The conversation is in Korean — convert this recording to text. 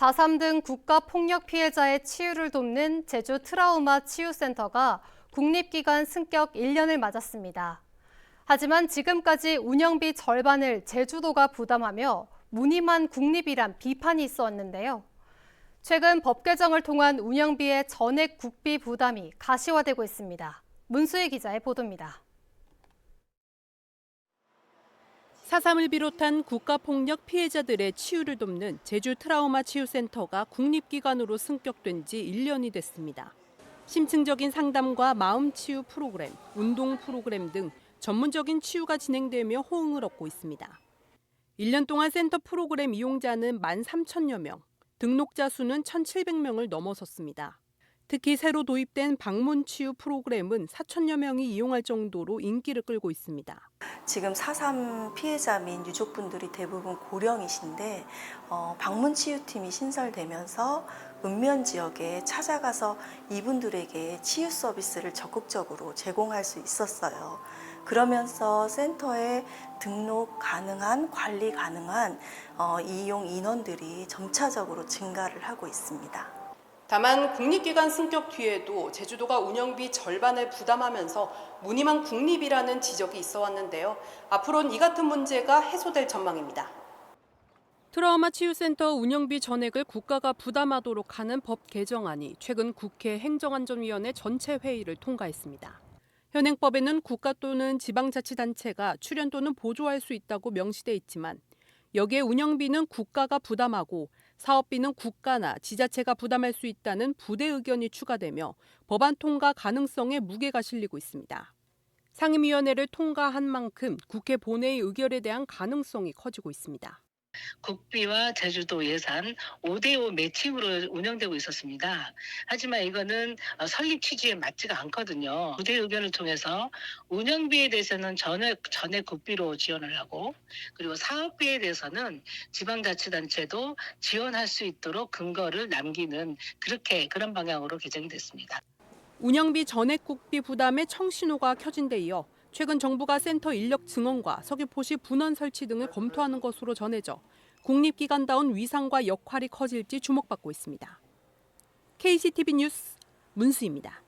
4.3 등 국가 폭력 피해자의 치유를 돕는 제주 트라우마 치유센터가 국립기관 승격 1년을 맞았습니다. 하지만 지금까지 운영비 절반을 제주도가 부담하며 무늬만 국립이란 비판이 있었는데요. 최근 법 개정을 통한 운영비의 전액 국비 부담이 가시화되고 있습니다. 문수희 기자의 보도입니다. 4.3을 비롯한 국가폭력 피해자들의 치유를 돕는 제주 트라우마 치유센터가 국립기관으로 승격된 지 1년이 됐습니다. 심층적인 상담과 마음치유 프로그램, 운동 프로그램 등 전문적인 치유가 진행되며 호응을 얻고 있습니다. 1년 동안 센터 프로그램 이용자는 1만 3천여 명, 등록자 수는 1,700명을 넘어섰습니다. 특히 새로 도입된 방문 치유 프로그램은 4천여 명이 이용할 정도로 인기를 끌고 있습니다. 지금 4.3 피해자 및 유족분들이 대부분 고령이신데 어, 방문 치유팀이 신설되면서 읍면 지역에 찾아가서 이분들에게 치유 서비스를 적극적으로 제공할 수 있었어요. 그러면서 센터에 등록 가능한 관리 가능한 어, 이용 인원들이 점차적으로 증가를 하고 있습니다. 다만 국립기관 승격 뒤에도 제주도가 운영비 절반을 부담하면서 무늬만 국립이라는 지적이 있어 왔는데요. 앞으로는 이 같은 문제가 해소될 전망입니다. 트라우마 치유센터 운영비 전액을 국가가 부담하도록 하는 법 개정안이 최근 국회 행정안전위원회 전체 회의를 통과했습니다. 현행법에는 국가 또는 지방자치단체가 출연 또는 보조할 수 있다고 명시돼 있지만 여기에 운영비는 국가가 부담하고 사업비는 국가나 지자체가 부담할 수 있다는 부대 의견이 추가되며 법안 통과 가능성에 무게가 실리고 있습니다. 상임위원회를 통과한 만큼 국회 본회의 의결에 대한 가능성이 커지고 있습니다. 국비와 제주도 예산 5대5 매칭으로 운영되고 있었습니다. 하지만 이거는 어, 설립 취지에 맞지가 않거든요. 부대 의견을 통해서 운영비에 대해서는 전액, 전액 국비로 지원을 하고 그리고 사업비에 대해서는 지방자치단체도 지원할 수 있도록 근거를 남기는 그렇게 그런 방향으로 개정이 됐습니다. 운영비 전액 국비 부담에 청신호가 켜진 데 이어 최근 정부가 센터 인력 증원과 석유포시 분원 설치 등을 검토하는 것으로 전해져 국립기관다운 위상과 역할이 커질지 주목받고 있습니다. KCTV 뉴스 문수입니다.